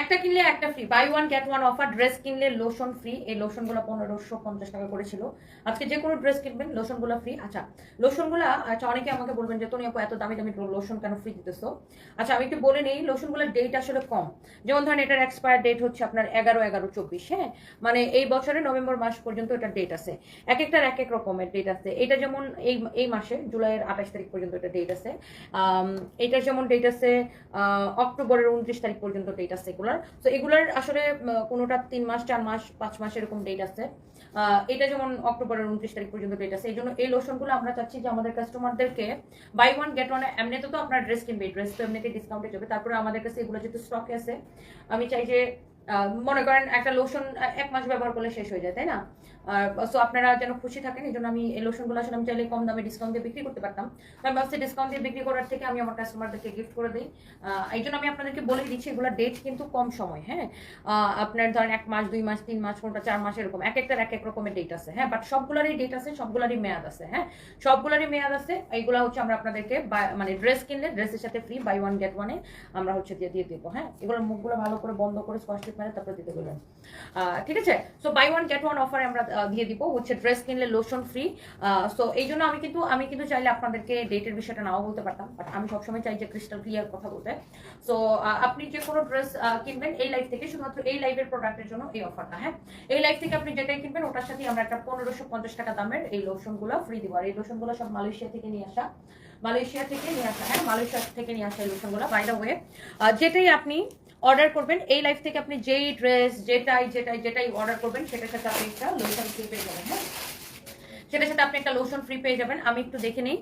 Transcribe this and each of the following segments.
একটা কিনলে একটা free buy one get one offer dress কিনলে লোশন ফ্রি এই লোশনগুলো পনেরোশো পঞ্চাশ টাকা করেছিল। আজকে যে কোনো ড্রেস কিনবেন লোশনগুলো ফ্রি আচ্ছা লোশনগুলো আচ্ছা অনেকে আমাকে বলবেন যে তুমি এত দামি দামি লোশন কেন ফ্রি দিতেছো? আচ্ছা আমি একটু বলে নিই লোশনগুলোর ডেট আসলে কম। যেমন ধরেন, এটার এক্সপায়ার ডেট হচ্ছে আপনার এগারো এগারো, চব্বিশ হ্যাঁ? মানে এই বছরে নভেম্বর মাস পর্যন্ত এটার ডেট আছে। এক একটার এক এক রকমের ডেট আছে। এটা যেমন এই এই মাসে, জুলাইয়ের আঠাশ তারিখ পর্যন্ত এটা ডেট আছে। এটার যেমন ডেট আছে অক্টোবরের উনত্রিশ তারিখ পর্যন্ত ডেট আছে। এগুলার তো এগুলার আসলে কোনোটা তিন মাস, চার মাস, পাঁচ মাস এরকম ডেট আছে। এটা যেমন অক্টোবরের উনত্রিশ তারিখ পর্যন্ত ডেট আছে। এই জন্য এই লোশনগুলো আমরা চাচ্ছি যে আমাদের কাস্টমারদেরকে বাই ওয়ান গেট ওয়ান এমনিতে তো আপনার ড্রেস কিনবে ড্রেস তো এমনিতে ডিসকাউন্টে যাবে। তারপরে আমাদের কাছে এগুলো যেহেতু স্টকে আছে, আমি চাই যে মনে করেন একটা লোশন এক মাস ব্যবহার করলে শেষ হয়ে যায়, তাই না? সো আপনারা যেন খুশি থাকেন এই জন্য আমি এই লোশনগুলো আসলে আমি চাইলে কম দামে ডিসকাউন্ট দিয়ে বিক্রি করতে পারতাম। আমি ভাবছি ডিসকাউন্ট দিয়ে বিক্রি করার থেকে আমি আমার কাস্টমারদেরকে গিফট করে দিই। এই জন্য আমি আপনাদেরকে বলে দিচ্ছি, এগুলো ডেট কিন্তু কম সময় হ্যাঁ? আপনার ধরেন এক মাস, দুই মাস, তিন মাস, কোনটা চার মাস, এরকম, এক একটার এক এক রকমের ডেট আছে হ্যাঁ? বাট সবগুলোরই ডেট আছে, সবগুলোরই মেয়াদ আছে হ্যাঁ? সবগুলোরই মেয়াদ আছে, এইগুলো হচ্ছে আমরা আপনাদেরকে মানে ড্রেস কিনলে ড্রেসের সাথে ফ্রি বাই ওয়ান গেট ওয়ানে আমরা হচ্ছে দিয়ে দিয়ে দেবো হ্যাঁ? এগুলোর মুখগুলো ভালো করে বন্ধ করে স্কচ মেরে তারপরে দিতে বলবেন। ঠিক আছে? So buy one get one অফারে আমরা দিয়ে দিব। হচ্ছে ড্রেস কিনলে লোশন ফ্রি সো এই জন্য আমি কিন্তু আমি কিন্তু চাইলে আপনাদেরকে ডেটের বিষয়টা নাও বলতে পারতাম বাট আমি সবসময় চাই যে ক্রিস্টাল ক্লিয়ার কথা বলতে। সো আপনি যে কোনো ড্রেস কিনবেন এই লাইফ থেকে, শুধুমাত্র এই লাইভের প্রোডাক্টের জন্য এই অফারটা হ্যাঁ? এই লাইফ থেকে আপনি যেটাই কিনবেন, ওটার সাথে আমরা একটা পনেরোশো পঞ্চাশ টাকা দামের এই লোশনগুলো ফ্রি দিব। আর এই লোশনগুলো সব মালয়েশিয়া থেকে নিয়ে আসা, মালয়েশিয়া থেকে নিয়ে আসা হ্যাঁ? মালয়েশিয়া থেকে নিয়ে আসা এই লোশনগুলো বাই দ্য ওয়ে যেটাই আপনি অর্ডার করবেন। এই লাইফ থেকে আপনি যেই ড্রেস যেটাই যেটাই যেটাই অর্ডার করবেন, সেটার সাথে আপনি একটা লোশন ফ্রি পেয়ে যাবেন হ্যাঁ? সেটার সাথে আপনি একটা লোশন ফ্রি পেয়ে যাবেন। আমি একটু দেখে নিই।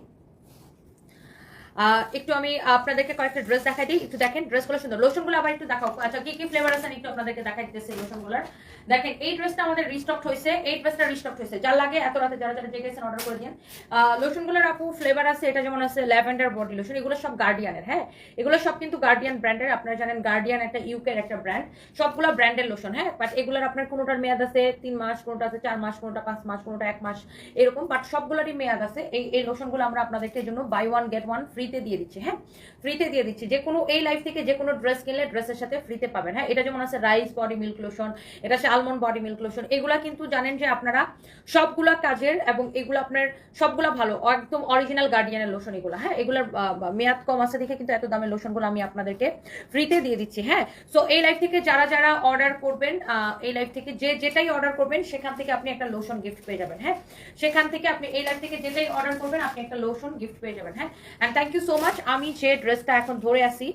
একটু আমি আপনাদেরকে কয়েকটা ড্রেস দেখাই দিই। একটু দেখেন ড্রেসগুলো সুন্দর। লোশনগুলো আবার একটু দেখাও। আচ্ছা কি কি ফ্লেভার আছে? একটু আপনাদেরকে দেখাই লোশনগুলোর। দেখেন, এই ড্রেসটা আমাদের হয়েছে এই ড্রেসটা হয়েছে যার লাগে এত রাতে যারা যারা অর্ডার করে দিন লোশনগুলোর আপু ফ্লেভার আছে, এটা যেমন আছে, ল্যাভেন্ডার বডি লোশন। এগুলো সব গার্ডিয়ানের হ্যাঁ? এগুলো সব কিন্তু গার্ডিয়ান ব্র্যান্ডের আপনারা জানেন গার্ডিয়ান একটা ইউকের একটা ব্র্যান্ড সবগুলো ব্র্যান্ডের লোশন হ্যাঁ? বাট এগুলোর আপনার কোনোটার মেয়াদ আছে তিন মাস, কোনোটা আছে চার মাস, কোনোটা পাঁচ মাস, কোনোটা এক মাস, এরকম। বাট সবগুলোরই মেয়াদ আছে। এই এই লোশনগুলো আমরা আপনাদেরকে জন্য বাই ওয়ান গেট ওয়ান ফ্রিতে দিয়ে দিচ্ছি হ্যাঁ? ফ্রিতে দিয়ে দিচ্ছি। যে কোনো, এই লাইফ থেকে যে কোনো ড্রেস কিনলে ড্রেসের সাথে ফ্রিতে পাবেন হ্যাঁ? এটা যেমন আছে রাইস বডি মিল্ক লোশন এটা আছে আলমন্ড বডি মিল্ক লোশন এগুলা কিন্তু জানেন যে আপনারা সবগুলা কাজের এবং এগুলো আপনার সবগুলা ভালো, একদম অরিজিনাল গার্ডিয়ানের লোশন এগুলো হ্যাঁ? এগুলোর মেয়াদ কম আছে দেখে কিন্তু এত দামের লোশনগুলো আমি আপনাদেরকে ফ্রিতে দিয়ে দিচ্ছি হ্যাঁ? সো এই লাইফ থেকে যারা যারা অর্ডার করবেন এই লাইফ থেকে যে যেটাই অর্ডার করবেন, সেখান থেকে আপনি একটা লোশন গিফট পেয়ে যাবেন হ্যাঁ? সেখান থেকে আপনি, এই লাইফ থেকে যেটাই অর্ডার করবেন, আপনি একটা লোশন গিফট পেয়ে যাবেন হ্যাঁ? And thank you so much আমি যে ড্রেসটা এখন ধরে আসি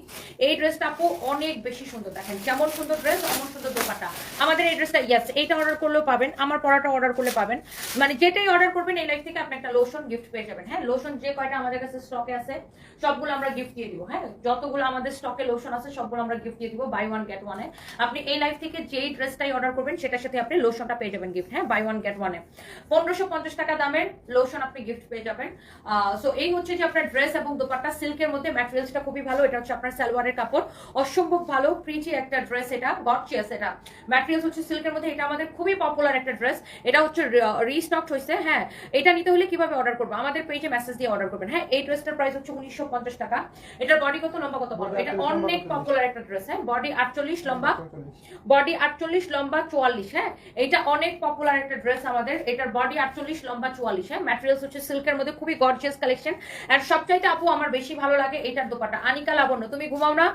এই ড্রেসটা আপু অনেক বেশি সুন্দর দেখেন। যেমন সুন্দর ড্রেস অমন সুন্দর দোপাটা আমাদের এই ড্রেসটা ইয়াস এইটা অর্ডার করলেও পাবেন, আমার পড়াটা অর্ডার করলে পাবেন। মানে যেটাই অর্ডার করবেন, এই লাইফ থেকে আপনি একটা লোশন গিফট পেয়ে যাবেন। হ্যাঁ লোশন যে কয়টা আমাদের কাছে স্টকে আছে, সবগুলো আমরা গিফট দিয়ে দিব। হ্যাঁ যতগুলো আমাদের স্টকে লোশন আছে, সবগুলো আমরা গিফট দিয়ে দিব বাই ওয়ান গেট ওয়ানে আপনি এই লাইফ থেকে যেই ড্রেসটাই অর্ডার করবেন, সেটার সাথে আপনি লোশনটা পেয়ে যাবেন গিফট হ্যাঁ বাই ওয়ান গেট ওয়ানে পনেরোশো পঞ্চাশ টাকা দামের লোশন আপনি গিফট পেয়ে যাবেন। সো এই হচ্ছে যে আপনার ড্রেস এবং দোপাট্টা সিল্কের মধ্যে ম্যাটেরিয়ালসটা খুবই ভালো। এটা হচ্ছে আপনার সালোয়ারের কাপড়। অসম্ভব ভালো প্রিচি একটা ড্রেস এটা গডচিয়াস এটা। ম্যাটেরিয়ালস হচ্ছে সিল্কের মধ্যে এটা আমাদের খুবই পপুলার একটা ড্রেস এটা হচ্ছে রিস্টক হয়েছে হ্যাঁ। এটা নিতে হলে কীভাবে অর্ডার করব? আমাদের পেজে মেসেজ দিয়ে অর্ডার করবেন। হ্যাঁ এই ড্রেসটার প্রাইস হচ্ছে উনিশশো পঞ্চাশ টাকা। এটার বডি কত? লম্বা কত বলব এটা অনেক পপুলার একটা ড্রেস হ্যাঁ। বডি আটচল্লিশ লম্বা বডি আটচল্লিশ লম্বা চুয়াল্লিশ হ্যাঁ। এটা অনেক পপুলার একটা ড্রেস আমাদের। এটার বডি আটচল্লিশ লম্বা চুয়াল্লিশ হ্যাঁ। ম্যাটেরিয়ালস হচ্ছে সিল্কের মধ্যে খুবই গর্জিয়াস কালেকশন আর সবচাইতে আপু আমার বেশি ভালো লাগে এটার দোপাটা আনিকা লাবণ্য, তুমি ঘুমাও না?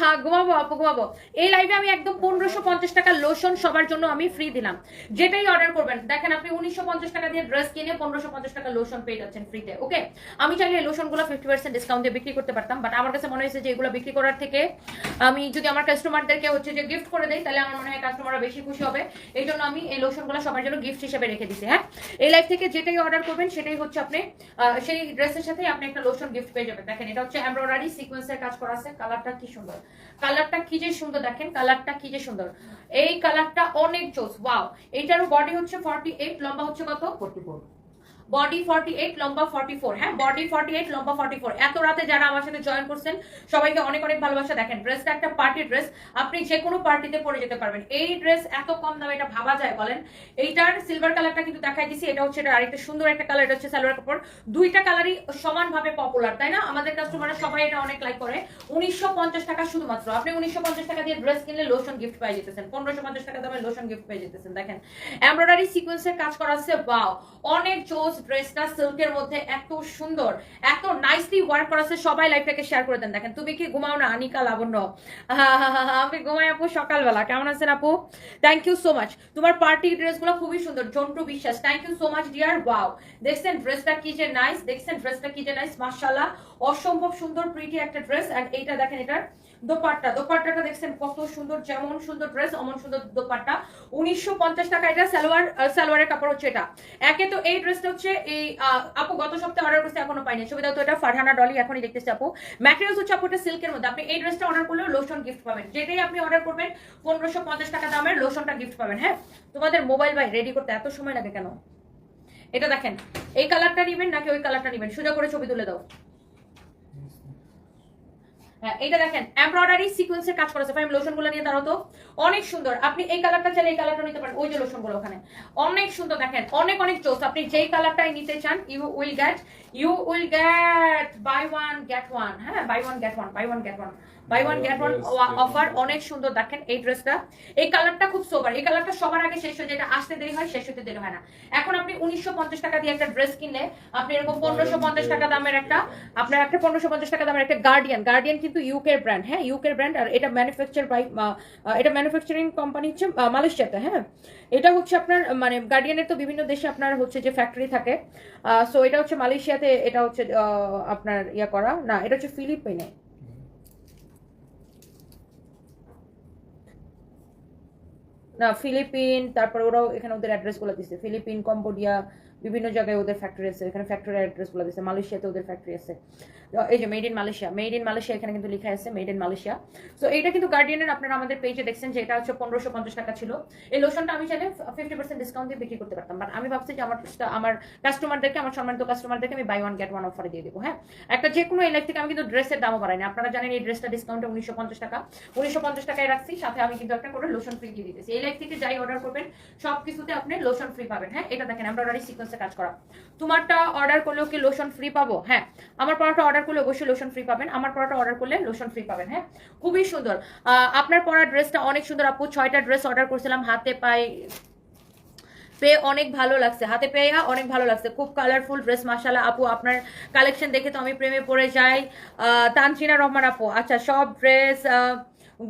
হ্যাঁ ঘুমাবো, আপু, ঘুমাবো। এই লাইভে আমি একদম পনেরোশো পঞ্চাশ টাকা লোশন সবার জন্য আমি ফ্রি দিলাম। যেটাই অর্ডার করবেন, দেখেন আপনি উনিশশো পঞ্চাশ টাকা দিয়ে ড্রেস কিনে পনেরোশো পঞ্চাশ টাকা লোশন পেয়ে যাচ্ছেন ফ্রিতে ওকে আমি চাইলে লোশনগুলো ফিফটি পার্সেন্ট ডিসকাউন্ট দিয়ে বিক্রি করতে পারতাম বাট আমার কাছে মনে হয়েছে যে এগুলো বিক্রি করার থেকে আমি যদি আমার কাস্টমারদেরকে হচ্ছে যে গিফট করে দেই, তাহলে আমার মনে হয় কাস্টমাররা বেশি খুশি হবে। এই জন্য আমি এই লোশনগুলো সবার জন্য গিফট হিসেবে রেখে দিছি হ্যাঁ? এই লাইফ থেকে যেটাই অর্ডার করবেন, সেটাই হচ্ছে আপনি সেই ড্রেসের সাথে আপনি একটা লোশন পেয়ে যাবেন। দেখেন, এটা হচ্ছে এমব্রয়ডারি সিকোয়েন্সের কাজ করা আছে। কালারটা কি সুন্দর? কালারটা কি যে সুন্দর, দেখেন কালারটা কি যে সুন্দর। এই কালারটা অনেক জোস ওয়াও এইটারও বডি হচ্ছে ফর্টি এইট লম্বা হচ্ছে কত? বডি ফর্টি এইট লম্বা ফর্টি ফোর হ্যাঁ? বডি ফর্টি এইট লম্বা ফর্টি ফোর এত রাতে যারা আমার সাথে জয়েন করছেন, সবাইকে অনেক অনেক ভালোবাসা। দেখেন ড্রেসটা একটা পার্টি ড্রেস আপনি যে কোনো পার্টিতে পরে যেতে পারবেন। এই ড্রেস এত কম দামে এটা ভাবা যায় বলেন। এইটার সিলভার কালারটা কিন্তু দেখাই দিছি এটা হচ্ছে এটা আরেকটা সুন্দর একটা কালার এটা হচ্ছে সালোয়ার কাপড়। দুইটা কালারই সমানভাবে পপুলার তাই না? আমাদের কাস্টমাররা সবাই এটা অনেক লাইক করে। উনিশশো পঞ্চাশ টাকা শুধুমাত্র। আপনি উনিশশো পঞ্চাশ টাকা দিয়ে ড্রেস কিনলে লোশন গিফট পেয়ে যেতেছেন। পনেরোশো টাকা দামে লোশন গিফট পেয়ে যেতেছেন। দেখেন এমব্রয়ডারি সিকোয়েন্সের কাজ করা আছে। বাও অনেক জোস ড্রেসটা সিল্কের মধ্যে এত সুন্দর, এত নাইসলি ওয়ার্ক করা আছে, সবাই লাইফটাকে শেয়ার করে দেন। দেখেন, তুমি কি ঘুমাও না, আনিকা লাবণ্য? আমি ঘুমাই আপু সকালবেলা, কেমন আছেন আপু? থ্যাংক ইউ সো মাচ তোমার পার্টি ড্রেসগুলো খুবই সুন্দর, Jontu Biswas. Thank you so much dear wow দেখছেন ড্রেসটা কি যে নাইস দেখছেন ড্রেসটা কি যে নাইস মাশাআল্লাহ। অসম্ভব সুন্দর প্রিটি একটা ড্রেস এন্ড এইটা দেখেন এটার দোপাট্টা, দোপাট্টাটা দেখছেন কত সুন্দর, যেমন সুন্দর ড্রেস অমন সুন্দর দোপাট্টা। উনিশশো পঞ্চাশ টাকা এটা সালোয়ার সালোয়ারের কাপড় হচ্ছে এটা। একে তো এই ড্রেসটা হচ্ছে এই আপু গত সপ্তাহে অর্ডার করতে এখনও পাইনি। সুবিধা তো এটা, ফারহানা ডলি এখনই দেখতেছি আপু। ম্যাটেরিয়ালস হচ্ছে আপু এটা সিল্কের মধ্যে। আপনি এই ড্রেসটা অর্ডার করলেও লোশন গিফট পাবেন। যেটাই আপনি অর্ডার করবেন, পনেরোশো টাকা দামের লোশনটা গিফট পাবেন হ্যাঁ? তোমাদের মোবাইল ভাই রেডি করতে এত সময় লাগে কেন? এটা দেখেন, এই কালারটা নিবেন নাকি ওই কালারটা নিবেন? সোজা করে ছবি তুলে দাও। হ্যাঁ এইটা দেখেন এমব্রয়ডারি সিকোয়েন্সের কাজ করেছে। ফাইম লোশনগুলো নিয়ে দাঁড়াও তো। অনেক সুন্দর। আপনি এই কালারটা চাইলে এই কালারটা নিতে পারেন। ওই যে লোশনগুলো ওখানে। অনেক সুন্দর দেখেন, অনেক অনেক চোস আপনি যেই কালারটাই নিতে চান you will get you will get buy one get one হ্যাঁ buy one get one buy one get one buy one get one offer অনেক সুন্দর দেখেন এই ড্রেসটা। এই কালারটা খুব সোবার এই কালারটা সবার আগে শেষ হয়ে যেটা আসতে দেরি হয় শেষ হতে দেরি হয় না। এখন আপনি উনিশশো পঞ্চাশ টাকা দিয়ে একটা ড্রেস কিনলে আপনি এরকম পনেরোশো টাকা দামের একটা আপনার একটা পনেরোশো টাকা দামের একটা গার্ডিয়ান গার্ডিয়ান কিন্তু ইউকের ব্র্যান্ড হ্যাঁ ইউকের ব্র্যান্ড আর এটা ম্যানুফ্যাকচার বাই এটা ম্যানুফ্যাকচারিং কোম্পানি হচ্ছে মালয়েশিয়াতে হ্যাঁ। এটা হচ্ছে আপনার মানে গার্ডিয়ানের তো বিভিন্ন দেশে আপনার হচ্ছে যে ফ্যাক্টরি থাকে। সো এটা হচ্ছে মালয়েশিয়াতে এটা হচ্ছে আপনার ইয়া করা না এটা হচ্ছে ফিলিপিনে না ফিলিপিন তারপর ওরাও এখানে ওদের অ্যাড্রেসগুলো দিচ্ছে ফিলিপিন কম্বোডিয়া বিভিন্ন জায়গায় ওদের ফ্যাক্টরি আছে, এখানে ফ্যাক্টরি অ্যাড্রেসগুলো দিচ্ছে মালয়েশিয়াতে ওদের ফ্যাক্টরি আছে। এই যে made in Malaysia made in Malaysia এখানে কিন্তু লেখা আছে মেড ইন মালয়েশিয়া। সো এইটা কিন্তু গার্ডিয়ানের আপনারা আমাদের পেজে দেখছেন যে এটা হচ্ছে পনেরোশো পঞ্চাশ টাকা ছিল। এই লোশনটা আমি চাইলে ফিফটি পার্সেন্ট ডিসকাউন্ট দিয়ে বিক্রি করতে পারতাম। বাট আমি ভাবছি যে আমার আমার কাস্টমারদেরকে আমার সম্মানিত কাস্টমারদেরকে আমি বাই ওয়ান গেট ওয়ান অফারে দিয়ে দেবো হ্যাঁ? একটা যে কোনো লাইফ থেকে আমি কিন্তু ড্রেসের দামও বাড়াইনি আপনারা জানেন এই ড্রেসটা ডিসকাউন্টে উনিশশো পঞ্চাশ টাকা। উনিশশো পঞ্চাশ টাকায় রাখছি, সাথে আমি কিন্তু একটা করে লোশন ফ্রি দিয়ে দিতেছি। এই লাইফ থেকে যাই অর্ডার করবেন সব কিছুতে আপনি লোশন ফ্রি পাবেন হ্যাঁ? এটা দেখেন এমব্রয়ডারি সিকোয়েন্সে কাজ করা। তোমারটা অর্ডার করলেও কি লোশন ফ্রি পাবো? হ্যাঁ আমার পড়াটা অর্ডার করলে অবশ্যই লোশন ফ্রি পাবেন। আমার পড়াটা অর্ডার করলে লোশন ফ্রি পাবেন হ্যাঁ? খুবই সুন্দর। আপনার পড়া ড্রেসটা অনেক সুন্দর। আপু, ছয়টা ড্রেস অর্ডার করছিলাম। হাতে পাই পেয়ে অনেক ভালো লাগছে। হাতে পেয়ে অনেক ভালো লাগছে। খুব কালারফুল ড্রেস মাসালা আপু, আপনার কালেকশন দেখে তো আমি প্রেমে পড়ে যাই। তানচিনা রহমান আপু আচ্ছা সব ড্রেস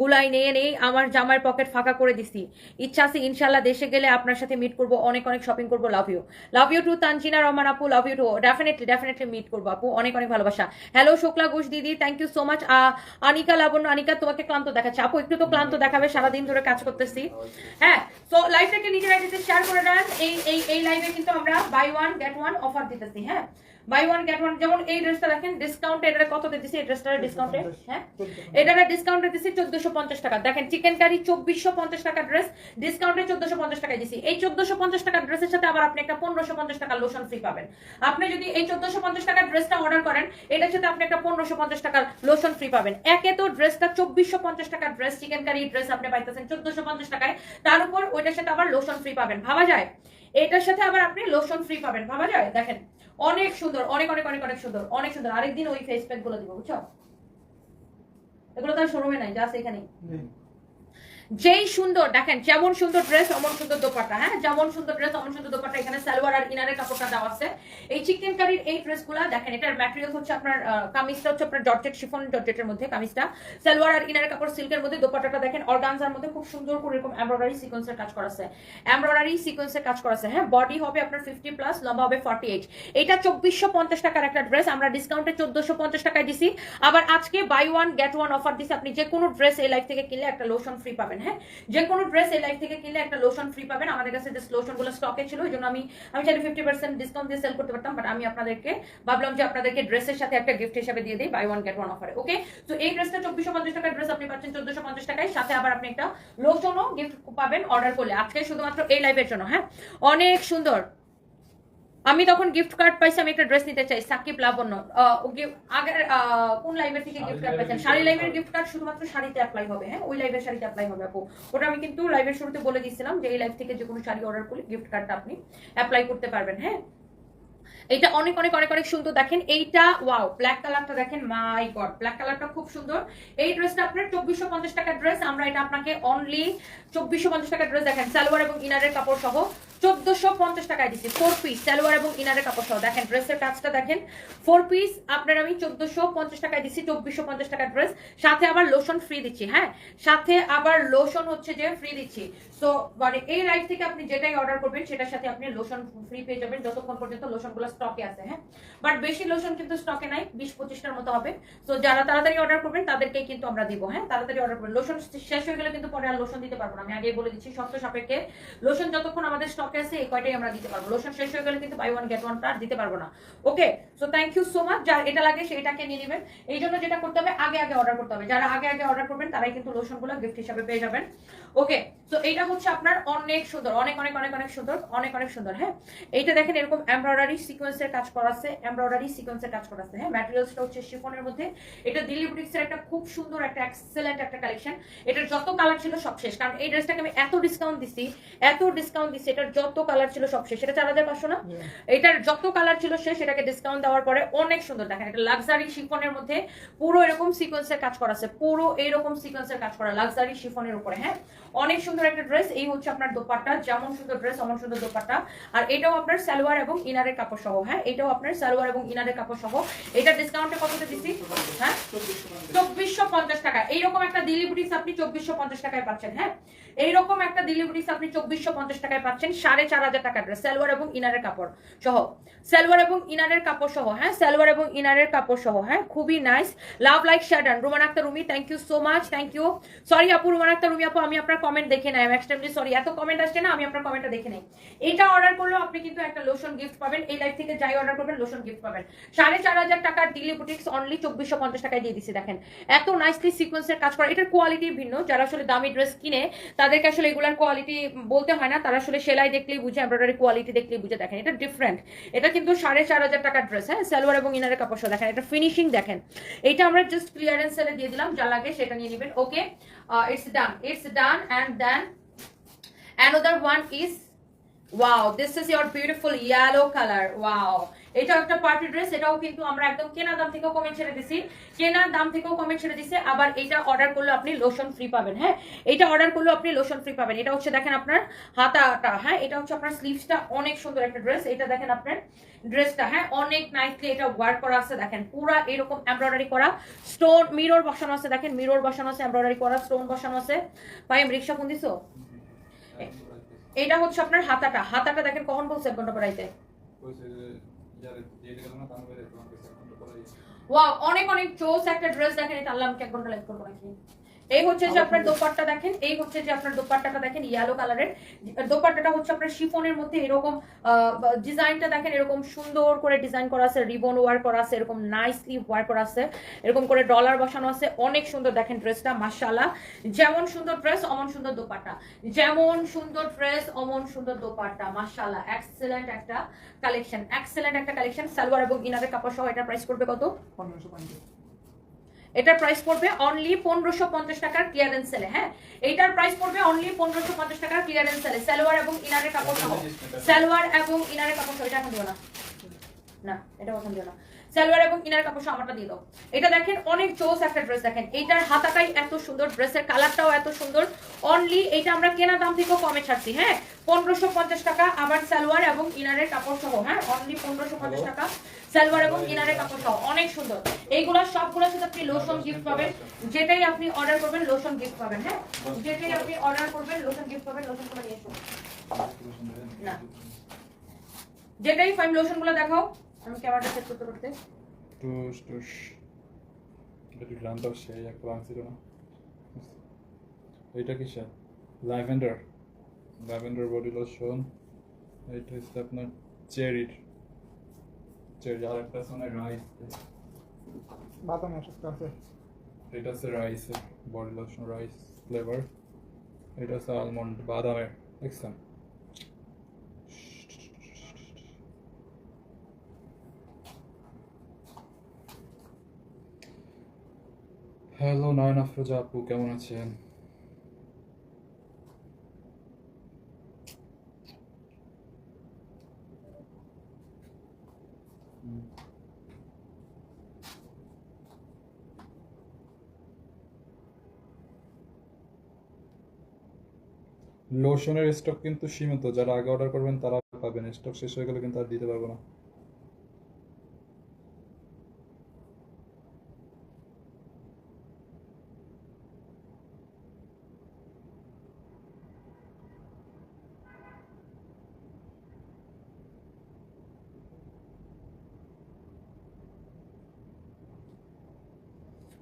গুলাই নিয়ে নেই, আমার জামার পকেট ফাঁকা করে দিছি। ইচ্ছা আছে ইনশাল্লাহ দেশে গেলে আপনার সাথে মিট করব, অনেক অনেক শপিং করব love you love you too Tanzina, Rahman আপু love you too definitely definitely meet করব আপু, অনেক অনেক ভালোবাসা। হ্যালো শুক্লা ঘোষ দিদি thank you so much Anika Labonno, Anika তোমাকে ক্লান্ত দেখাচ্ছে। আপু, একটু তো ক্লান্ত দেখাবে, সারাদিন ধরে কাজ করতেছি। হ্যাঁ তো লাইভটাকে নিজের আইডিতে শেয়ার করে দেন এই এই লাইভে কিন্তু আমরা buy one get one offer দিতেছি হ্যাঁ। বাই ওয়ান গেট ওয়ান যেমন এই ড্রেসটা দেখেন ডিসকাউন্টে এটা কত দিতেছি? এই ড্রেসটার ডিসকাউন্টে হ্যাঁ? এটা এটার ডিসকাউন্টে দিছি চোদ্দশো পঞ্চাশ টাকা। দেখেন চিকেন কারি চব্বিশশো পঞ্চাশ টাকা ড্রেস ডিসকাউন্টে চোদ্দশো পঞ্চাশ টাকায় দিছি। এই চোদ্দশো পঞ্চাশ টাকা ড্রেসের সাথে আবার আপনি একটা পনেরোশো পঞ্চাশ টাকা লোশন ফ্রি পাবেন। আপনি যদি এই চোদ্দশো পঞ্চাশ টাকার ড্রেসটা অর্ডার করেন এটার সাথে আপনি একটা পনেরোশো পঞ্চাশ টাকার লোশন ফ্রি পাবেন। একে তো ড্রেসটা চব্বিশশো পঞ্চাশ টাকার ড্রেস চিকেন কারি ড্রেস আপনি পাইতেছেন চোদ্দশো পঞ্চাশ টাকায়। তার উপর ওইটার সাথে আবার লোশন ফ্রি পাবেন। ভাবা যায়? এটার সাথে আবার আপনি লোশন ফ্রি পাবেন। ভাবা যায়? দেখেন অনেক সুন্দর, অনেক অনেক অনেক অনেক সুন্দর অনেক সুন্দর। আরেকদিন ওই ফেস প্যাকগুলো দিব, বুঝছ? এগুলো তো আর শোরুমে নাই জাস্ট এখানেই। যেই সুন্দর, দেখেন, যেমন সুন্দর ড্রেস অমন সুন্দর দোপাটা হ্যাঁ? যেমন সুন্দর ড্রেস অমন সুন্দর দোপাটা এখানে সালোয়ার আর ইনারের কাপড়টা দেওয়া আছে। এই চিকেন কারির এই ড্রেসগুলা দেখেন, এটার ম্যাটেরিয়াল হচ্ছে আপনার কামিজটা হচ্ছে আপনার জর্জেট, শিফন জর্জেটের মধ্যে কামিজটা। সালোয়ার আর ইনারের কাপড় সিল্কের মধ্যে, দোপাট্টাটা দেখেন অর্গানজার মধ্যে খুব সুন্দর করে এরকম এমব্রয়ডারি সিকোয়েন্সের কাজ করা আছে। এমব্রয়ডারি সিকোয়েন্সের কাজ করা আছে হ্যাঁ? বডি হবে আপনার ফিফটি প্লাস লম্বা হবে ফর্টি এইট এটা চব্বিশশো পঞ্চাশ টাকার একটা ড্রেস আমরা ডিসকাউন্টে চোদ্দশো পঞ্চাশ টাকায় দিছি। আবার আজকে buy one get one offer দিছি, আপনি যে কোনো ড্রেস এই লাইফ থেকে কিনলে একটা লোশন ফ্রি পাবেন হ্যাঁ? যে কোনো ড্রেস এই লাইফ থেকে কিনলে একটা লোশন ফ্রি পাবেন। আমাদের কাছে জাস্ট লোশনগুলো স্টকে ছিল ওই জন্য আমি আমি চাইলে ফিফটি পার্সেন্ট ডিসকাউন্ট দিয়ে সেল করতে পারতাম বাট আমি আপনাদেরকে ভাবলাম যে আপনাদেরকে ড্রেসের সাথে একটা গিফট হিসাবে দিয়ে দিই বাই ওয়ান গেট ওয়ান অফারে ওকে তো এই ড্রেসটা চব্বিশশো পঞ্চাশ টাকার ড্রেস আপনি পাচ্ছেন চোদ্দশো পঞ্চাশ টাকায়, সাথে আবার আপনি একটা লোশনও গিফট পাবেন অর্ডার করলে। আজকে শুধুমাত্র এই লাইফের জন্য হ্যাঁ? অনেক সুন্দর। আমি তখন গিফট কার্ড পাইছি আমি একটা ড্রেস নিতে চাই সাকিব লাবণ্য। আগের কোন লাইভের থেকে গিফট কার্ড পাইছেন? শাড়ি লাইভের গিফট কার্ড শুধুমাত্র শাড়িতে অ্যাপ্লাই হবে হ্যাঁ? ওই লাইভের শাড়িতে অ্যাপ্লাই হবে আপু। ওটা আমি কিন্তু লাইভের শুরুতে বলে দিয়েছিলাম যে এই লাইভ থেকে যে কোনো শাড়ি অর্ডার করলে গিফট কার্ডটা আপনি অ্যাপ্লাই করতে পারবেন হ্যাঁ? এটা অনেক অনেক অনেক অনেক সুন্দর। দেখেন এইটা ওয়াও ব্ল্যাক কালারটা দেখেন মাই গড ব্ল্যাক কালারটা খুব সুন্দর। এই ড্রেসটা আপনার চব্বিশশো পঞ্চাশ টাকার ড্রেস আমরা এটা আপনাকে অনলি চব্বিশশো পঞ্চাশ টাকার ড্রেস দেখেন, সালোয়ার এবং ইনারের কাপড় সহ চোদ্দশো পঞ্চাশ টাকায় দিচ্ছি ফোর পিস সালোয়ার এবং ইনারের কাপড় সহ। দেখেন ড্রেসের কাজটা দেখেন ফোর পিস আপনার আমি চোদ্দশো পঞ্চাশ টাকায় দিচ্ছি, চব্বিশশো পঞ্চাশ টাকার ড্রেস সাথে আবার লোশন ফ্রি দিচ্ছি হ্যাঁ? সাথে আবার লোশন হচ্ছে যে ফ্রি দিচ্ছি। তো মানে এই লাইফ থেকে আপনি যেটাই অর্ডার করবেন, সেটার সাথে আপনি লোশন ফ্রি পেয়ে যাবেন, যতক্ষণ পর্যন্ত লোশনগুলো স্টকে আছে হ্যাঁ? বাট বেশি লোশন কিন্তু স্টকে নাই, বিশ পঁচিশটার মতো হবে। তো যারা তাড়াতাড়ি অর্ডার করবেন তাদেরকে কিন্তু আমরা দিব হ্যাঁ? তাড়াতাড়ি অর্ডার করবেন। লোশন শেষ হয়ে গেলে কিন্তু পরে আর লোশন দিতে পারব না। আমি আগেই বলে দিচ্ছি, শর্ত সাপেক্ষে লোশন যতক্ষণ আমাদের স্টকে আছে, এই কয়টাই আমরা দিতে পারব। লোশন শেষ হয়ে গেলে কিন্তু বাই ওয়ান গেট ওয়ান আর দিতে পারব না। Okay so thank you so much যার এটা লাগে সেটাকে নিয়ে নেবেন। এই জন্য যেটা করতে হবে, আগে আগে অর্ডার করতে হবে। যারা আগে আগে অর্ডার করবেন, তারাই কিন্তু লোশনগুলো গিফট হিসাবে পেয়ে যাবেন। ওকে তো এইটা হচ্ছে আপনার অনেক সুন্দর অনেক অনেক অনেক অনেক সুন্দর অনেক অনেক সুন্দর হ্যাঁ? এইটা দেখেন এরকম এমব্রয়ডারি সিকোয়েন্সের কাজ করা আছে এমব্রয়ডারি সিকোয়েন্সের কাজ করা আছে হ্যাঁ? ম্যাটেরিয়ালসটা হচ্ছে শিফনের মধ্যে। এটা দিল্লি বুটিক্সের একটা খুব সুন্দর একটা এক্সেলেন্ট একটা কালেকশন এটার যত কালার ছিল সব শেষ কারণ এই ড্রেসটাকে আমি এত ডিসকাউন্ট দিছি এত ডিসকাউন্ট দিছি এটার যত কালার ছিল সব শেষ। এটা চার হাজার পাঁচশো না? এটার যত কালার ছিল শেষ এটাকে ডিসকাউন্ট দেওয়ার পরে অনেক সুন্দর। দেখেন এটা লাক্সারি শিফনের মধ্যে পুরো এরকম সিকোয়েন্সের কাজ করা আছে পুরো এরকম সিকোয়েন্সের কাজ করা লাক্সারি শিফনের উপরে হ্যাঁ? অনেক সুন্দর একটা ড্রেস এই হচ্ছে আপনার দোপাট্টা। যেমন সুন্দর ড্রেস অমন সুন্দর দোপাট্টা। আর এটাও আপনার সালোয়ার এবং ইনারের কাপড় সহ হ্যাঁ? এটাও আপনার সালোয়ার এবং ইনারের কাপড় সহ এটা ডিসকাউন্টে কততে দিচ্ছি? হ্যাঁ? চব্বিশশো পঞ্চাশ টাকা। এইরকম একটা দিল্লি আপনি চব্বিশশো পঞ্চাশ টাকায় পাচ্ছেন হ্যাঁ? এইরকম একটা দিল্লি আপনি চব্বিশশো পঞ্চাশ টাকায় পাচ্ছেন, সাড়ে চার হাজার টাকা ড্রেস সালোয়ার এবং ইনারের কাপড় সহ। সালোয়ার এবং ইনারের কাপড় সহ হ্যাঁ? সালোয়ার এবং ইনারের কাপড় সহ হ্যাঁ? খুবই nice love like Shadan Ruman Akter Rumi thank you so much thank you sorry আপু রুমান আক্তার রুমি আপু, আমি আপনার কমেন্ট দেখে নাই আমি এক্সট্রিমলি সরি এত কমেন্ট আসছে না, আমি আপনার কমেন্টটা দেখে নেই। এটা অর্ডার করলেও আপনি কিন্তু একটা লোশন গিফট পাবেন, এই লাইফ থেকে যাই অর্ডার করবেন লোশন গিফট পাবেন। সাড়ে চার হাজার টাকার দিল্লি বুটিক্স অনলি চব্বিশশো পঞ্চাশ টাকায় দিয়ে দিচ্ছি দেখেন। এত নাইসলি সিকোয়েন্সের কাজ করা, এটার কোয়ালিটি ভিন্ন, যারা আসলে দামি ড্রেস কিনে, তাদেরকে আসলে এগুলার কোয়ালিটি বলতে হয় না, তারা আসলে সেলাই দেখলেই বুঝে এমব্রয়ডারি কোয়ালিটি দেখলেই বুঝে, দেখেন, এটা ডিফারেন্ট এটা কিন্তু সাড়ে চার হাজার টাকার ড্রেস হ্যাঁ সালোয়ার এবং ইনারের কাপড় দেখেন, এটা ফিনিশিং দেখেন। এটা আমরা জাস্ট ক্লিয়ারেন্স সেলে দিয়ে দিলাম, যা লাগে সেটা নিয়ে নেবেন ওকে uh, it's done. It's done and then another one is wow this is your beautiful yellow color. Wow. এটাও একটা পার্টি ড্রেস এটাও কিন্তু আমরা একদম কেনা দাম থেকেও কমে ছেড়ে দিছি। কেনার দাম থেকেও কমে ছেড়ে দিছি আবার এটা অর্ডার করলে আপনি লোশন ফ্রি পাবেন হ্যাঁ? এটা অর্ডার করলে আপনি লোশন ফ্রি পাবেন। এটা হচ্ছে দেখেন আপনার হাতাটা হ্যাঁ? এটা হচ্ছে আপনার স্লিভসটা অনেক সুন্দর একটা ড্রেস এটা দেখেন আপনার ড্রেসটা হ্যাঁ? অনেক নাইসলি এটা ওয়ার্ক করা আছে দেখেন। পুরা এরকম এমব্রয়ডারি করা। স্টোন মিরর বসানো আছে দেখেন। মিরর বসানো আছে এমব্রয়ডারি করা স্টোন বসানো আছে। ভাই আমি রিক্সা ফোন দিছো? এটা হচ্ছে আপনার হাতাটা। হাতাটা দেখেন কখন বলছে এক ঘণ্টা পড়াইতে ওয়াও অনেক অনেক চোস একটা ড্রেস দেখেন এটা আল্লাহ আমাকে এক ঘণ্টা লাইক করব নাকি? এই হচ্ছে যে আপনার দোপাট্টা দেখেন এই হচ্ছে যে আপনার দোপাট্টাটা দেখেন ইয়েলো কালারের দোপাট্টাটা হচ্ছে আপনার শিফনের মধ্যে এরকম ডিজাইনটা দেখেন এরকম সুন্দর করে ডিজাইন করা আছে রিবন ওয়ার করা আছে এরকম নাইসলি ওয়ার করা আছে এরকম করে ডলার বসানো আছে অনেক সুন্দর দেখেন ড্রেসটা মাশাআল্লাহ। যেমন সুন্দর ড্রেস অমন সুন্দর দোপাট্টা। যেমন সুন্দর ড্রেস অমন সুন্দর দোপাট্টা মাশাআল্লাহ। এক্সেলেন্ট একটা কালেকশন এক্সেলেন্ট একটা কালেকশন সালোয়ার এবং ইনারের কাপড় সহ এটা প্রাইস করবে কত? এটার প্রাইস পড়বে অনলি পনেরোশো পঞ্চাশ টাকার ক্লিয়ারেন্স সেলে হ্যাঁ? এইটার প্রাইস পড়বে অনলি পনেরোশো পঞ্চাশ টাকার ক্লিয়ারেন্স সেলে সালোয়ার এবং ইনারের কাপড় সহ। সালোয়ার এবং ইনারের কাপড় সহ এটা এখন দিও না। না এটা দিও না। সালোয়ার এবং ইনার কাপড় সহ আমারটা দিয়ে দাও। এটা দেখেন অনেক চোস একটা ড্রেস দেখেন। এইটার হাতাটাই এত সুন্দর ড্রেসের কালারটাও এত সুন্দর। অনলি এটা আমরা কেনা দাম থেকেও কমে ছাড়ছি হ্যাঁ? পনেরোশো পঞ্চাশ টাকা আবার সালোয়ার এবং ইনারের কাপড় সহ হ্যাঁ? অনলি পনেরোশো পঞ্চাশ টাকা। সালোয়ার এবং ইনারের কাপড় সহ, অনেক সুন্দর। এইগুলো সবগুলোর সাথে আপনি লোশন গিফট পাবেন। যেটাই আপনি অর্ডার করবেন লোশন গিফট পাবেন হ্যাঁ? যেটাই আপনি অর্ডার করবেন লোশন গিফট পাবেন লোশন এসো। না। যেটাই ফাইন লোশনগুলো দেখাও। আমি ক্যামেরাটা সেট করতে করতে। টুস টুস একটু ক্লান্ত সেই একটা ভাঙছিল না? এইটা কিসের? ল্যাভেন্ডার। Lavender body lotion. এইটা হচ্ছে আপনার চেরির। চেরি আর একটা রাইস বাদাম আসক্ত আছে। এটা আছে rice body lotion rice flavour এটা আছে আলমন্ড বাদামের দেখছেন? হ্যালো নয়ন আফরোজা আপু কেমন আছেন? লোশনের স্টক কিন্তু সীমিত। যারা আগে অর্ডার করবেন, তারা পাবেন। স্টক শেষ হয়ে গেলে কিন্তু আর দিতে পারব না।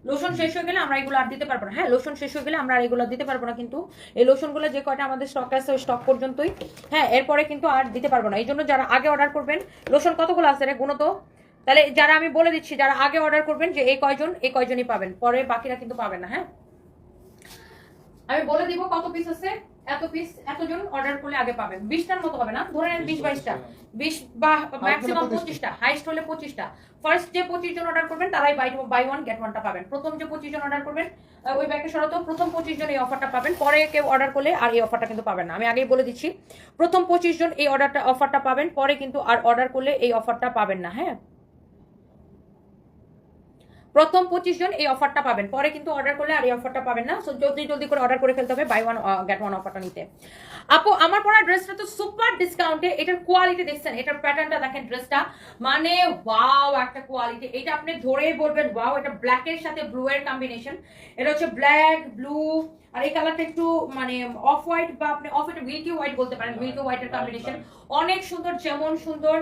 লোশন শেষ হয়ে গেলে আমরা এগুলো আর দিতে পারব না। হ্যাঁ লোশন শেষ হয়ে গেলে আমরা আর এগুলো দিতে পারব না কিন্তু এই লোশনগুলো যে কয়টা আমাদের স্টক আছে ওই স্টক পর্যন্তই। হ্যাঁ এরপরে কিন্তু আর দিতে পারব না। এই জন্য যারা আগে অর্ডার করবেন লোশন কতগুলো আছে রে গুণত? তাহলে যারা আমি বলে দিচ্ছি, যারা আগে অর্ডার করবেন যে এই কয়জন, এই কয়জনই পাবেন। পরে বাকিরা কিন্তু পাবেন না হ্যাঁ? আমি বলে দিব কত পিস আছে। এত পিস এতজন অর্ডার করলে আগে পাবেন। বিশটার মতো হবে না? ধরে নেন বিশ বাইশটা। বিশ বা ম্যাক্সিমাম পঁচিশটা। হাইস্ট হলে পঁচিশটা। ফার্স্ট যে পঁচিশ জন অর্ডার করবেন তারাই বাই বাই ওয়ান গেট ওয়ানটা পাবেন। প্রথম যে পঁচিশ জন অর্ডার করবেন ওই ব্যাগটা সরাতো প্রথম পঁচিশ জন এই অফারটা পাবেন। পরে কেউ অর্ডার করলে আর এই অফারটা কিন্তু পাবেন না। আমি আগেই বলে দিচ্ছি। প্রথম পঁচিশ জন এই অর্ডারটা অফারটা পাবেন পরে কিন্তু আর অর্ডার করলে এই অফারটা পাবেন না হ্যাঁ? প্রথম পঁচিশ জন এই অফারটা পাবেন। পরে কিন্তু অর্ডার করলে আর এই অফারটা পাবেন না। সো জলদি জলদি করে অর্ডার করে ফেলতে হবে বাই ওয়ান গেট ওয়ান অফারটা নিতে। আপু আমার পরা ড্রেসটা তো সুপার ডিসকাউন্টে এটার কোয়ালিটি দেখছেন এটার প্যাটার্নটা দেখেন ড্রেসটা মানে ওয়াও একটা কোয়ালিটি এটা আপনি ধরেই বলবেন ওয়াও এটা ব্ল্যাকের সাথে ব্লু এর কম্বিনেশন এটা হচ্ছে ব্ল্যাক ব্লু আর এই কালারটা একটু মানে অফ হোয়াইট বা আপনি অফ এটা মিল্কি হোয়াইট বলতে পারেন মিল্কি হোয়াইটের কম্বিনেশন অনেক সুন্দর যেমন সুন্দর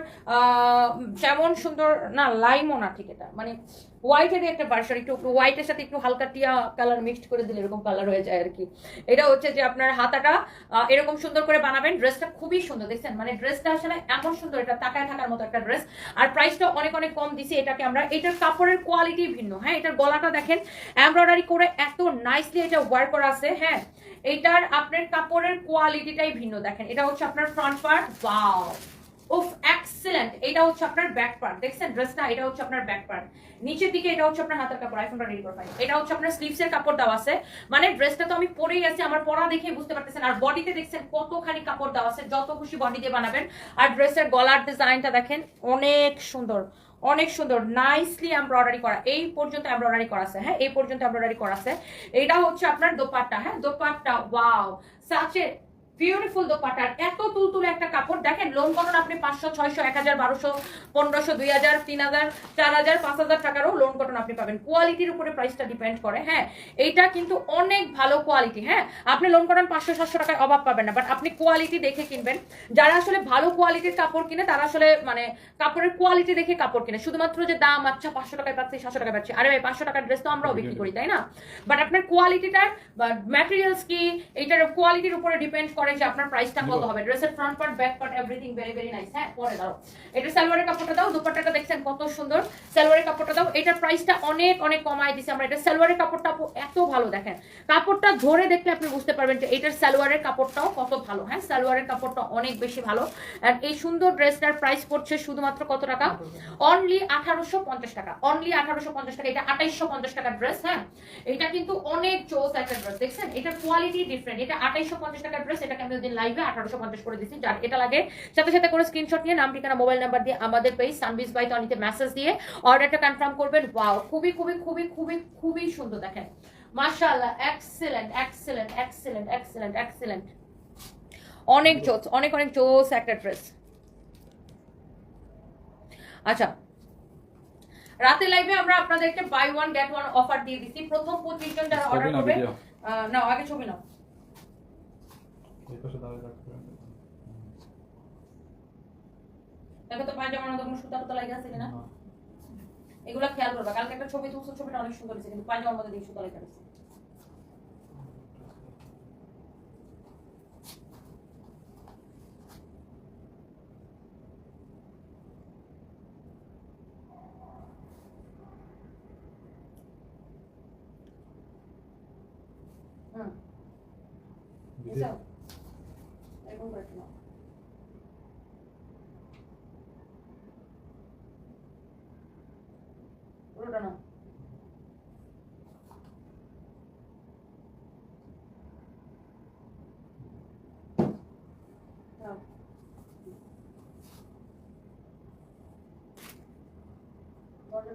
যেমন সুন্দর না লাইমও না ঠিক এটা। মানে হোয়াইটের একটা ভার্সন একটু হোয়াইটের সাথে একটু হালকা টিয়া কালার মিক্সড করে দিলে এরকম কালার হয়ে যায় আর কি। এটা হচ্ছে যে আপনার হাতাটা এরকম সুন্দর করে বানাবেন। ড্রেসটা খুবই সুন্দর, দেখছেন? মানে ড্রেসটা আসলে এমন সুন্দর, এটা তাকায় থাকার মতো একটা ড্রেস আর প্রাইসটা অনেক অনেক কম দিছি এটাকে আমরা। এটার কাপড়ের কোয়ালিটি ভিন্ন হ্যাঁ? এটার গলাটা দেখেন এমব্রয়ডারি করে এত নাইসলি এটা ওয়ার করা আছে হ্যাঁ? এটার আপনার কাপড়ের কোয়ালিটিটাই ভিন্ন, দেখেন? এটা হচ্ছে আপনার ফ্রন্ট পার্ট ওয়াও উফ এক্সিলেন্ট এটা হচ্ছে আপনার ব্যাক পার্ট দেখছেন? ড্রেসটা এটা হচ্ছে আপনার ব্যাক পার্ট নিচের দিকে এটা হচ্ছে আপনার হাতের কাপড় আইফোনটা রেডি করে এটা হচ্ছে আপনার স্লিভস এর কাপড় দেওয়া আছে। মানে ড্রেসটা তো আমি পরেই আছি, আমার পরা দেখে বুঝতে পারতেছেন। আর বডিতে দেখছেন কতখানি কাপড় দেওয়া আছে, যত খুশি বডি দিয়ে বানাবেন। আর ড্রেসের গলার ডিজাইনটা দেখেন, অনেক সুন্দর অনেক সুন্দর। নাইসলি এমব্রয়ডারি করা। এই পর্যন্ত এমব্রয়ডারি করা আছে হ্যাঁ? এই পর্যন্ত এমব্রয়ডারি করা আছে। এটা হচ্ছে আপনার দোপাট্টা হ্যাঁ? Dupatta wow such a beautiful দোপাটার এত তুলতুলে একটা কাপড় দেখেন লোন করেন আপনি পাঁচশো ছয়শো এক হাজার বারোশো পনেরোশো দুই হাজার তিন হাজার চার হাজার পাঁচ হাজার টাকারও লোন কটন আপনি পাবেন। কোয়ালিটির উপরে প্রাইসটা ডিপেন্ড করে হ্যাঁ? এইটা কিন্তু অনেক ভালো কোয়ালিটি হ্যাঁ? আপনি লোন কটন পাঁচশো সাতশো টাকায় অভাব পাবেন না বাট আপনি কোয়ালিটি দেখে কিনবেন। যারা আসলে ভালো কোয়ালিটির কাপড় কিনে তারা আসলে মানে কাপড়ের কোয়ালিটি দেখে কাপড় কিনে। শুধুমাত্র যে দাম আচ্ছা পাঁচশো টাকায় পাচ্ছি সাতশো টাকায় পাচ্ছি আরে ভাই পাঁচশো টাকার ড্রেস তো আমরাও বিক্রি করি তাই না? বাট আপনার কোয়ালিটিটার বা ম্যাটেরিয়ালস কি এইটার কোয়ালিটির উপরে ডিপেন্ড করে যে আপনার প্রাইসটা কত হবে? ড্রেসের front part back part everything very very nice হ্যাঁ পরে দাও। এটা সালোয়ারের কাপড়টা দাও দুপাট্টাটা দেখছেন কত সুন্দর। সালোয়ারের কাপড়টা দাও এটার প্রাইসটা অনেক অনেক কমায় দিছি আমরা। এটা সালোয়ারের কাপড়টা এত ভালো দেখেন। কাপড়টা ধরে দেখলে আপনি বুঝতে পারবেন যে এটার সালোয়ারের কাপড়টাও কত ভালো। হ্যাঁ সালোয়ারের কাপড়টা অনেক বেশি ভালো। আর এই সুন্দর ড্রেসটার প্রাইস পড়ছে শুধুমাত্র কত টাকা? অনলি আঠারোশো পঞ্চাশ টাকা। অনলি আঠারোশো পঞ্চাশ টাকা। এটা আঠাইশশো পঞ্চাশ টাকার ড্রেস হ্যাঁ? এটা কিন্তু অনেক চোস একটা ড্রেস দেখছেন? এটার কোয়ালিটি ডিফারেন্ট এটা আঠাইশশো পঞ্চাশ টাকার ড্রেস এটাকে আমি ওদিন লাইভে আঠারোশো পঞ্চাশ করে দিচ্ছি যার এটা লাগে সাথে সাথে করে স্ক্রিনশট নিয়ে নাম ঠিকানা মোবাইল নাম্বার দিয়ে আমাদের পেজ সানবিস বাই তনিতে মেসেজ দিয়ে অর্ডারটা কনফার্ম করবেন। ওয়াও খুবই খুবই খুবই খুবই খুবই সুন্দর দেখেন। মাশাআল্লাহ excellent excellent excellent excellent excellent অনেক জোস অনেক অনেক জোস একটা ড্রেস আচ্ছা। রাতে লাইভে আমরা আপনাদেরকে buy one get one offer দিয়ে দিচ্ছি। প্রথম পঁচিশ জন যারা অর্ডার ছবি না আগে ছবি নাও এই পাশে দাঁড়িয়ে রাখতে হবে। দেখো তো পায়জামার মধ্যে কোনো সুতা টুতা লাগে আছে কিনা এগুলো খেয়াল করবা কালকে একটা ছবি তুলছো ছবিটা অনেক সুন্দর হয়েছে কিন্তু পায়জামার মধ্যে দিয়ে সুতা লেখা আছে হুম long but long. உருடணும்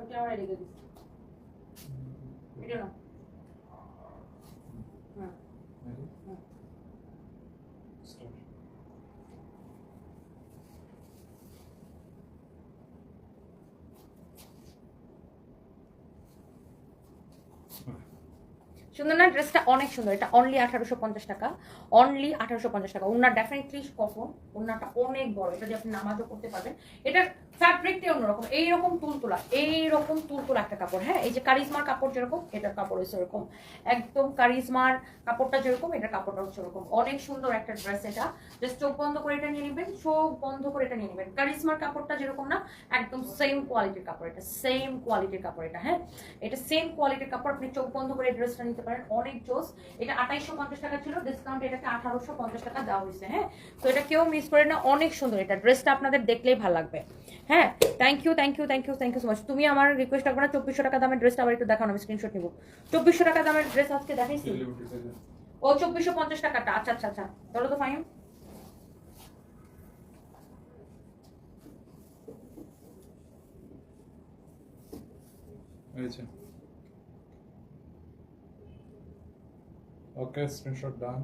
क्या आएगा সুন্দর না ড্রেসটা অনেক সুন্দর। এটা অনলি আঠারোশো পঞ্চাশ টাকা। অনলি আঠারোশো পঞ্চাশ টাকা। ওনার ডেফিনেটলি কখন ওনারটা অনেক বড়। এটা দিয়ে আপনি নামাজও করতে পারবেন। এটার ফ্যাব্রিকটাই অন্যরকম। এইরকম তুলতুলা এইরকম তুলতুলা একটা কাপড় হ্যাঁ? এই যে কারিজমার কাপড় যেরকম, এটার কাপড় হচ্ছে এরকম একদম কারিজমার কাপড়টা যেরকম, এটার কাপড়টা হচ্ছে এরকম অনেক সুন্দর একটা ড্রেস এটা। জাস্ট চোখ বন্ধ করে এটা নিয়ে নেবেন, চোখ বন্ধ করে এটা নিয়ে নেবেন। কারিজমার কাপড়টা যেরকম না, একদম সেম কোয়ালিটির কাপড় এটা সেম কোয়ালিটির কাপড় এটা হ্যাঁ? এটা সেম কোয়ালিটির কাপড়, আপনি চোখ বন্ধ করে ড্রেসটা নিতে পারেন। অনেক জোস। এটা আঠাইশশো পঞ্চাশ টাকা ছিল ডিসকাউন্ট এটাকে আঠারোশো পঞ্চাশ টাকা দেওয়া হয়েছে হ্যাঁ? তো এটা কেউ মিস করে না, অনেক সুন্দর। এটা ড্রেসটা আপনাদের দেখলেই ভালো লাগবে হ্যাঁ thank you thank you thank you thank you so much তুমি আমার রিকোয়েস্ট রাখবে না চব্বিশশো টাকা দামের ড্রেসটা আবার একটু দেখানো আমি স্ক্রিনশট নিব। চব্বিশশো টাকা দামের ড্রেস আজকে দেখাইছি? ও চব্বিশশো পঞ্চাশ টাকাটা আচ্ছা আচ্ছা আচ্ছা। ধরো তো ফাইন হয়েছে। ওকে স্ক্রিনশট ডান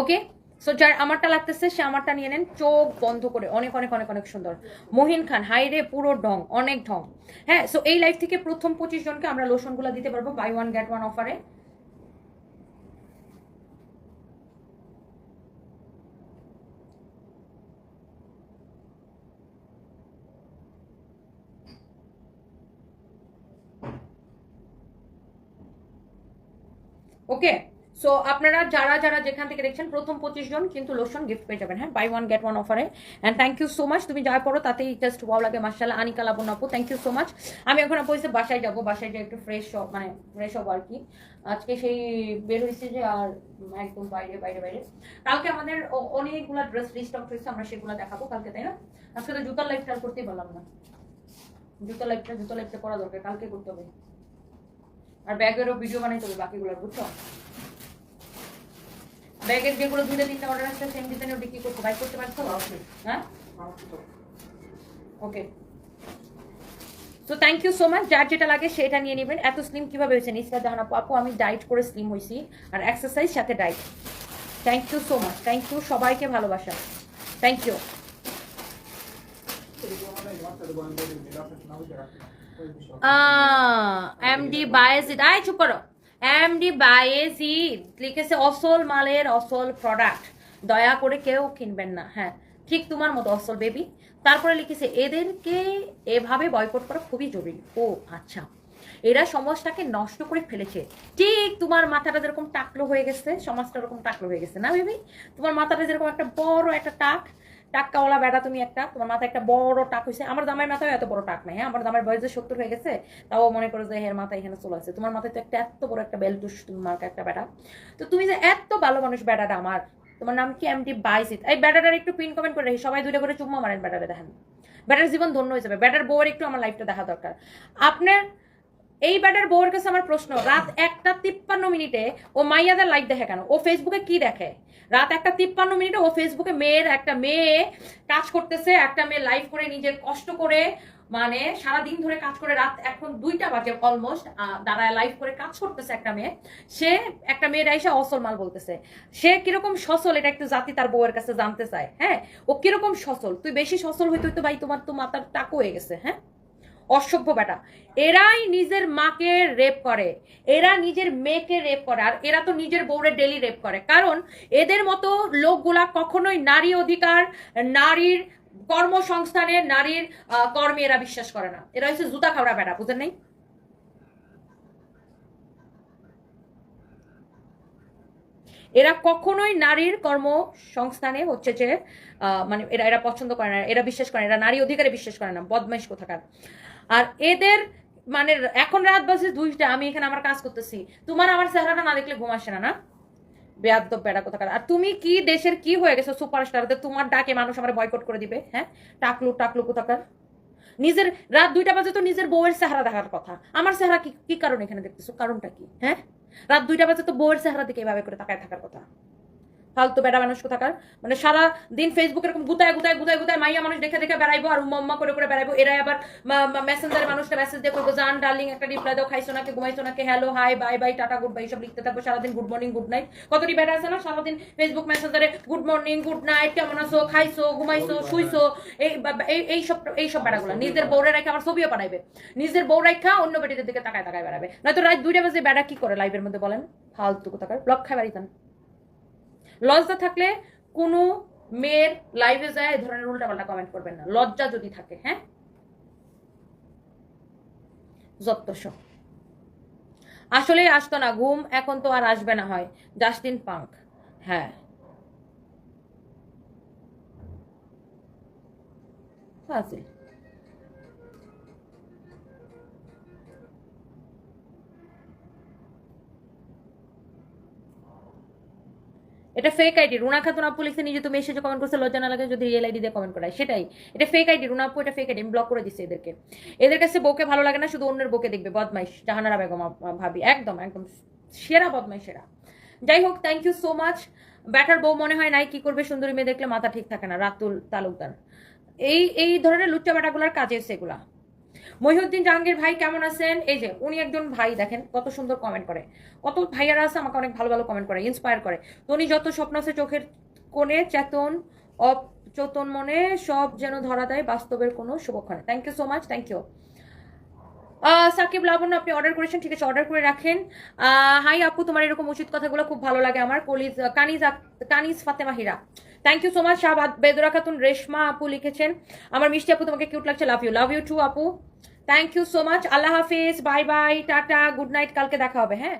ওকে সো যার আমারটা লাগতেছে, সে আমারটা নিয়ে নেন। চোখ বন্ধ করে। অনেক অনেক অনেক অনেক সুন্দর। মহিন খান হাই রে, পুরো ঢং, অনেক ঢং। হ্যাঁ সো এই লাইফ থেকে প্রথম পঁচিশ জনকে আমরা লোশনগুলো দিতে পারব বাই ওয়ান গেট ওয়ান অফারে ওকে সো আপনারা যারা যারা যেখান থেকে দেখছেন, প্রথম পঁচিশ জন কিন্তু লোশন গিফট পেয়ে যাবেন। হ্যাঁ বাই ওয়ান গেট ওয়ান অফারে and thank you so much তুমি যার পড়ো তাতেই জাস্ট ভালো লাগে মার্শাল্লাহ আনিকা লাবণ আপু থ্যাংক ইউ সো মাচ আমি এখন আপু এসে বাসায় যাব। বাসায় যে একটু ফ্রেশ মানে ফ্রেশ হব আর কি। আজকে সেই বের হয়েছে যে আর একদম বাইরে বাইরে বাইরে। কালকে আমাদের অনেকগুলো ড্রেস রিস্টক হয়েছে, আমরা সেগুলো দেখাবো কালকে, তাই না? আজকে তো জুতার লাইফটা করতেই পারলাম না। জুতো লাইফটা জুতো লাইফটা করা দরকার, কালকে করতে হবে। আর ব্যাগেরও ভিডিও বানাইতে হবে বাকিগুলোর, বুঝছ? ব্যাগের যেগুলো দুটো তিনটা অর্ডার আসছে সেম ডিজাইনের বিক্রি করতে বাইক করতে পারছ? হ্যাঁ? ওকে তো থ্যাংক ইউ সো মাচ যার যেটা লাগে সেটা নিয়ে নেবেন। এত স্লিম কীভাবে হয়েছে? নিশ্চয় জাহান আপু। আপু আমি ডাইট করে স্লিম হয়েছি। আর এক্সারসাইজ সাথে diet thank you so much thank you সবাইকে ভালোবাসা। Thank you M MD Bayezid আয় চুপ করো। এমডি বায়েজিদ লিখেছে, অসল মালের অসল প্রোডাক্ট দয়া করে কেউ কিনবেন না। হ্যাঁ ঠিক তোমার মতো অসল বেবি তারপরে লিখেছে, এদেরকে এভাবে বয়কট করা খুবই জরুরি। ও আচ্ছা। এরা সমাজটাকে নষ্ট করে ফেলেছে। ঠিক তোমার মাথাটা যেরকম টাকলো হয়ে গেছে, সমাজটা ওরকম টাকলো হয়ে গেছে না বেবি তোমার মাথাটা যেরকম একটা বড় একটা টাক টাক্কাওয়ালা বেড়া তুমি একটা, তোমার মাথায় একটা বড় টাক হয়েছে আমার দামের মাথায় এত বড় টাক নাই হ্যাঁ? আমার দামের বয়স যে সত্তর হয়ে গেছে, তাও মনে করো যে হের মাথায় এখানে চলে আসছে তোমার মাথায় তো একটা এত বড় একটা বেলটুস তোমার একটা বেটা। তো তুমি যে এত ভালো মানুষ বেটাটা আমার, তোমার নাম কি এমডি বাইসিত এই বেটাটার একটু পিন কমেন্ট করে রাখি, সবাই দুইটা করে চুম্মা মারেন বেটারে, দেখেন। বেটার জীবন ধন্য হয়ে যাবে, বেটার বউয়ের একটু আমার লাইফটা দেখা দরকার। আপনার এই ব্যাটার বউয়ের কাছে আমার প্রশ্ন, রাত একটা তিপ্পান্ন মিনিটে ও মাইয়াদের লাইক দেখে কেন? ও ফেসবুকে কি দেখে? রাত একটা তিপ্পান্ন মিনিটে ও ফেসবুকে মেয়ের, একটা মেয়ে কাজ করতেছে, একটা মেয়ে লাইভ করে নিজের কষ্ট করে মানে সারা দিন ধরে কাজ করে, রাত এখন দুইটা বাজে অলমোস্ট দাঁড়ায় লাইভ করে কাজ করতেছে একটা মেয়ে। সে একটা মেয়ের এসে অসল মাল বলতেছে। সে কীরকম সচল এটা একটু জাতি তার বউয়ের কাছে জানতে চায় হ্যাঁ? ও কীরকম সচল তুই বেশি সচল হইতে হইতো ভাই তোমার তো মাথার টাকু হয়ে গেছে হ্যাঁ? অসভ্য বেটা। এরাই নিজের মাকে রেপ করে। এরা নিজের মেয়েকে রেপ করে। আর এরা তো নিজের বউরে ডেলি রেপ করে। কারণ এদের মতো লোকগুলা কখনোই নারী অধিকার, নারীর কর্মসংস্থানে নারীর কর্মে এরা বিশ্বাস করে না। এরা হচ্ছে জুতা খাওয়া বেটা, বুঝেন নাই? এরা কখনোই নারীর কর্মসংস্থানে হচ্ছে যে মানে এরা এরা পছন্দ করে না। এরা বিশ্বাস করে না। এরা নারী অধিকারে বিশ্বাস করে না। বদমাইশ কোথাকার। আর এদের মানে এখন রাত বাজে দুইটা, আমি এখানে আমার কাজ করতেছি। তোমার আমার চেহারাটা না দেখলে ঘুম না না? বেয়াদ্দব বেড়া কোথাকার। আর তুমি কি দেশের কি হয়ে গেছো সুপারস্টার তোমার ডাকে মানুষ আমার বয়কট করে দিবে হ্যাঁ? টাকলু টাকলু কোথাকার। নিজের, রাত দুইটা বাজে তো নিজের বউয়ের চেহারা দেখার কথা। আমার চেহারা কি কি কারণ এখানে দেখতেছো? কারণটা কি হ্যাঁ? রাত দুইটা বাজে তো বউয়ের চেহারা দিকে এভাবে করে তাকায় থাকার কথা। ফালতু বেড়া মানুষ থাকার মানে সারা দিন ফেসবুক এরকম গুতায় গুতায় গুতায় গুতায় মাইয়া মানুষ দেখে দেখে বেড়াইবো আর মম্মা করে করে বেড়াইবো। এরাই আবার মেসেঞ্জারে মানুষকে মেসেজ দিয়ে করব জান ডার্লিং একটা রিপ্লাই দাও খাইছো নাকি ঘুমাইছো নাকি hello hi bye bye tata good bye সব লিখতে থাকব সারাদিন গুড মর্নিং গুড নাইট কতটি বেড়া আছে না? সারাদিন ফেসবুক মেসেঞ্জারে গুড মর্নিং গুড নাইট কেমন আছো? খাইছো ঘুমাইছো শুইছো? এই এই সব এই সব বেড়াগুলো নিজের বউরে রেখে আমার ছবিও পাঠাইবে নিজের বউ রেখা অন্য বেটিদের দিকে তাকায় তাকায় বেড়াবে। নয়তো রাত দুইটা বাজে বেড়া কি করে লাইভের মধ্যে বলেন? ফালতু কোথাকার। ব্লক খাই বাড়িতাম লজ্জা থাকলে কোনো মেয়ের লাইভে যায় এই ধরনের উল্টাপাল্টা কমেন্ট করবেন না। লজ্জা যদি থাকে হ্যাঁ? যত্তস আসলে আসতো না, ঘুম এখন তো আর আসবে না হয়। জাস্টিন পাঙ্ক হ্যাঁ। ফাজিল। এটা ফেক আইডি রুনা খাতুন আপু লিখছে, নিজে তুমি এসে কমেন্ট করছে, লজ্জা না লাগে যদি রিয়েল আইডি দিয়ে কমেন্ট করায়। সেটাই। এটা ফেক আইডি রুনা আপু, এটা ফেক আইডি ব্লক করে দিচ্ছি এদেরকে। এদের কাছে বউকে ভালো লাগে না, শুধু অন্যের বউকে দেখবে, বদমাইশ, জাহানারা বেগম ভাবি। একদম একদম সেরা বদমাইশ সেরা যাই হোক থ্যাংক ইউ সো মাচ ব্যাটার বউ মনে হয় নাই, কি করবে, সুন্দরী মেয়ে দেখলে মাথা ঠিক থাকে না, রাতুল তালুকদার। এই এই ধরনের লুচ্চা ব্যাটাগুলার কাজে এসে এগুলা। মহিউদ্দিন জাহাঙ্গীর ভাই কেমন আছেন? এই যে, উনি একজন ভাই, দেখেন কত সুন্দর কমেন্ট করে। কত ভাইয়ারা আছে, আমাকে অনেক ভালো ভালো কমেন্ট করে ইন্সপায়ার করে। উনি যত স্বপ্ন আছে চোখের কোণে, চেতন অচেতন মনে, সব যেন ধরা দেয়, বাস্তবের কোনো শুভক্ষণে। Thank you so much thank you Sakib Labonno, আপনি অর্ডার করেছেন, ঠিক আছে অর্ডার করে রাখেন। হাই আপু, তোমার এরকম উচিত কথাগুলো খুব ভালো লাগে আমার। কলিজ, Kaniz Kaniz Fatema Hira. Thank you so much Shah Bedra Khatun Reshma আপু লিখেছেন। আমার মিষ্টি আপু, তোমাকে কিউট লাগছে love you love you too আপু। Thank you so much Allah Hafiz bye bye tata good night কালকে দেখা হবে হ্যাঁ?